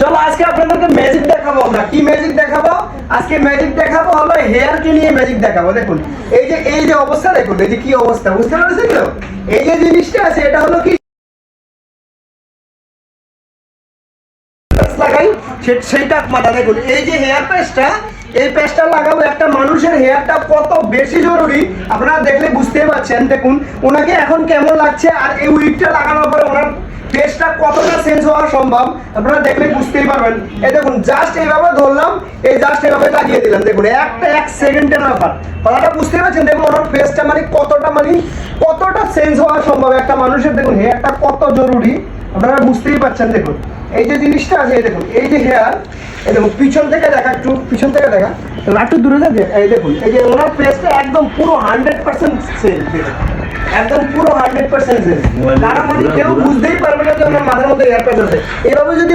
চলো আজকে আপনাদেরকে ম্যাজিক দেখাবো আমরা। কি ম্যাজিক দেখাবো? আজকে ম্যাজিক দেখাবো হলো হেয়ারকে নিয়ে ম্যাজিক দেখাবো। দেখুন, এই যে এই যে অবস্থা, দেখুন, এই যে কি অবস্থা, বুঝতে পারছেন তো? এই যে জিনিসটা আছে, এটা হলো কি? সেইটা মাথা, দেখুন, এই যে হেয়ার এই লাগাবো একটা মানুষের হেয়ারটা কত বেশি জরুরি, আপনারা দেখলে বুঝতেই পারছেন। দেখুন, ওনাকে এখন কেমন লাগছে, আর এই উইকটা লাগানোর পরে ওনার ফেসটা কতটা চেঞ্জ হওয়া সম্ভব, আপনারা দেখলে বুঝতেই পারবেন। এই দেখুন জাস্ট এইভাবে ধরলাম, এই জাস্ট এইভাবে লাগিয়ে দিলাম। দেখুন, একটা এক সেকেন্ডের ব্যাপার। কথাটা বুঝতে পারছেন, দেখুন ওনার ফেসটা মানে কতটা মানে কতটা চেঞ্জ হওয়া সম্ভব। একটা মানুষের, দেখুন হেয়ারটা কত জরুরি। আপনারা বুঝতেই পারছেন দেখুন। এই যে জিনিসটা আছে এই দেখুন এই যে হেয়ার এই দেখুন পিছন থেকে দেখা একটু পিছন থেকে দেখা। একটু দূরে যাবে এই দেখুন এই যে ওনার ফেসটা একদম পুরো হান্ড্রেড পার্সেন্ট সেল একদম পুরো হান্ড্রেড পার্সেন্ট সেল তার মানে কেউ বুঝতেই পারবে না যে ওনার মাথার মধ্যে হেয়ার প্যাচ আছে। এভাবে যদি